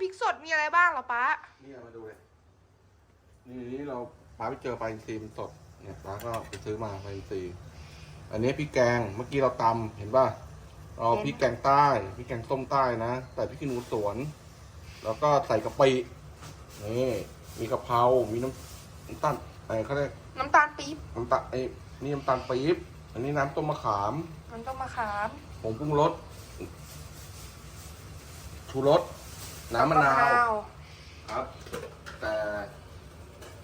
พริกสดมีอะไรบ้างเหรอป้านี่เอามาดูเลยนี่นี่เราป้าไปเจอปลาอินทรีมันสดเนี่ยป้าก็ไปซื้อมาปลาอินทรีอันนี้พริกแกงเมื่อกี้เราตำเห็นป่ะเราพริกแกงใต้พริกแกงส้มใต้นะใส่พริกขี้หนูสวน แล้วก็ใส่กะปินี่มีกะเพรา มีน้ำน้ำตาลไอ้เขาเรียกน้ำตาลปี๊บน้ำตาลไอ้นี่น้ำตาลปี๊บอันนี้น้ำต้มมะขามน้ำต้มมะขามผงปรุงรสชูรส น้ำมะนาวครับ แต่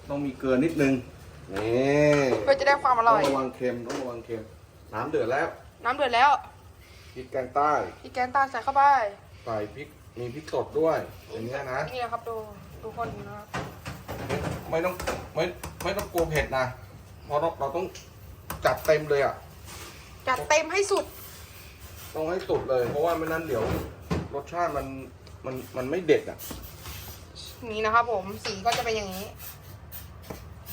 ต้องมีเกลือนิดนึงนี่เพื่อจะได้ความอต้ร่อองยระวังเค็มต้องระวังเค็ม น้ำเดือดแล้วน้ำเดือดแล้วพริกแกงใต้พริกแกงใต้ใส่เข้าไปใส่พริกมีพริกสดด้วยอย่างเงี้ยนะนี่นะครับดูทุกคนนะครับไม่ต้องไม่ไม่ต้องกลัวเผ็ดนะเพราะเราเราต้องจัดเต็มเลยอะจัดเต็มให้สุด ต้องให้สุดเลย เพราะว่าไม่นั้นเดี๋ยวรสชาติมัน มันมันไม่เด็ดอะ นี่นะครับผมสีก็จะเป็นอย่างนี้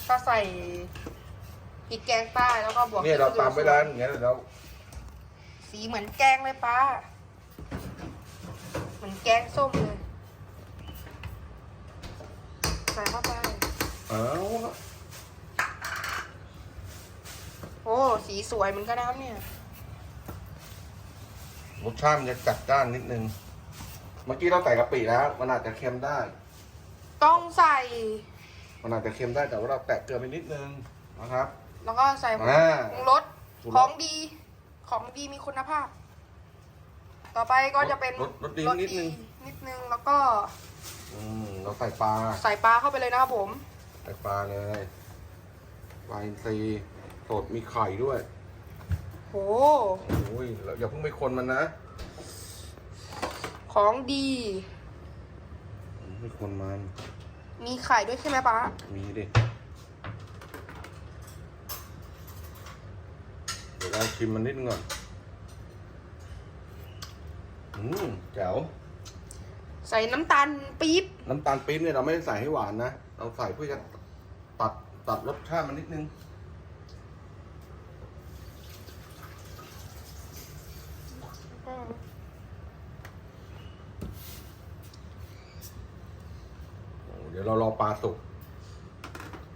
ก็ใส่พริกแกงใต้แล้วก็บวกเนี่ยเราตามไปแล้วอย่างเงี้ยเราสีเหมือนแกงเลยป้า เหมือนแกงส้มเลยใส่เข้าไปเอาละโอ้สีสวยเหมือนกันนะครับเนี่ยรสชาติมันจะจัดจ้านนิดนึง เมื่อกี้เราใส่กะปิแล้วมันอาจจะเค็มได้ ต้องใส่ มันอาจจะเค็มได้แต่ว่าเราแตะเกลือไปนิดนึงนะครับ แล้วก็ใส่ผงอ่าปรุงรสปรุงรส ของดี ของดีมีคุณภาพ ต่อไปก็จะเป็นรสรสดีนิดนึง นิดนึงแล้วก็อืมเราใส่ปลาใส่ปลาเข้าไปเลยนะครับผม ใส่ปลาเลยปลาอินทรีสดมีไข่ด้วยโห โอ้ยเราอย่าเพิ่งไปคนมันนะ ของดี ไม่คนมันมีไข่ด้วยใช่ไหมป้ามีดิเดี๋ยวเราชิมมันนิดนึงก่อน อืมแจ๋ว ใส่น้ำตาลปี๊บ น้ำตาลปี๊บเนี่ยเราไม่ได้ใส่ให้หวานนะ เราใส่เพื่อจะตัดตัดรสชาติมันนิดนึง โอ้เดี๋ ยวเรารอปลาสุก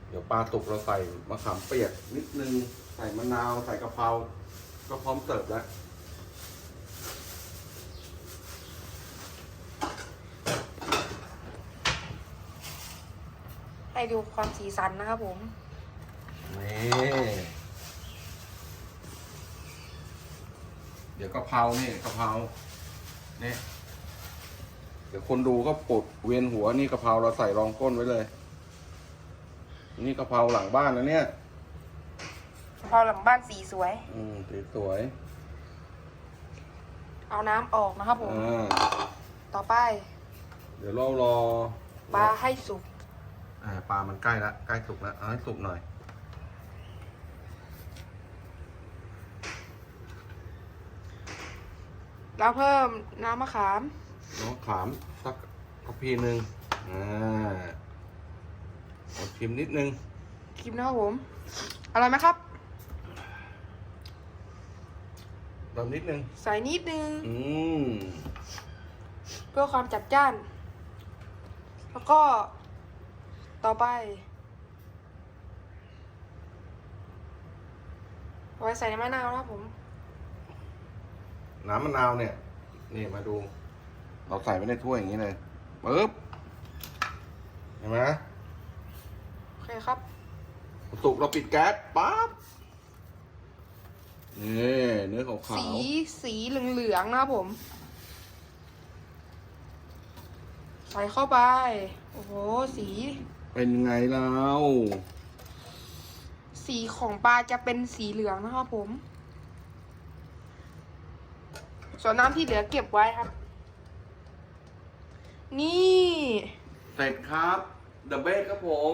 เดี๋ยวปลาสุกเราใส่มะขามเปียกนิดนึง ใส่มะนาวใส่กะเพราก็พร้อมเสิร์ฟแล้วให้ดูความสีสันนะครับผมนี่เดี๋ยวกะเพรานี่กะเพรานี่เดี๋ยวคนดูก็ปวดเวียนหัวนี่กะเพราเราใส่รองก้นไว้เลย นี่กะเพราหลังบ้านนะเนี่ยพอหลังบ้านสีสวย อืมสีสวยเอาน้ำออกนะครับผม อ่าต่อไปเดี๋ยวเรารอปลาให้สุกอ่าปลามันใกล้ละใกล้สุกแล้วเอาให้สุกหน่อยแล้วเพิ่มน้ำมะขาม น้องขามสักกระพีหนึ่งอ่าเอาชิมนิดนึงคลิปนะครับผม อร่อยไหมครับเติมนิดนึง ใส่นิดนึง อืมเพื่อความจัดจ้าน แล้วก็ต่อไป ไว้ใส่ในมะนาวนะครับผม น้ำมะนาวเนี่ย นี่มาดู เราใส่ไว้ในถ้วยอย่างนี้เลยปึ๊บเห็นไหมโอเคครับสุกเราปิดแก๊สปั๊บนี่เนื้อขาวสีสีเหลืองๆนะครับผม ใส่เข้าไป โอ้โห สีๆเป็นไงเราสีของปลาจะเป็นสีเหลืองนะครับผม ส่วนน้ำที่เหลือเก็บไว้ครับ นี่ เสร็จครับเดอะเบสครับผม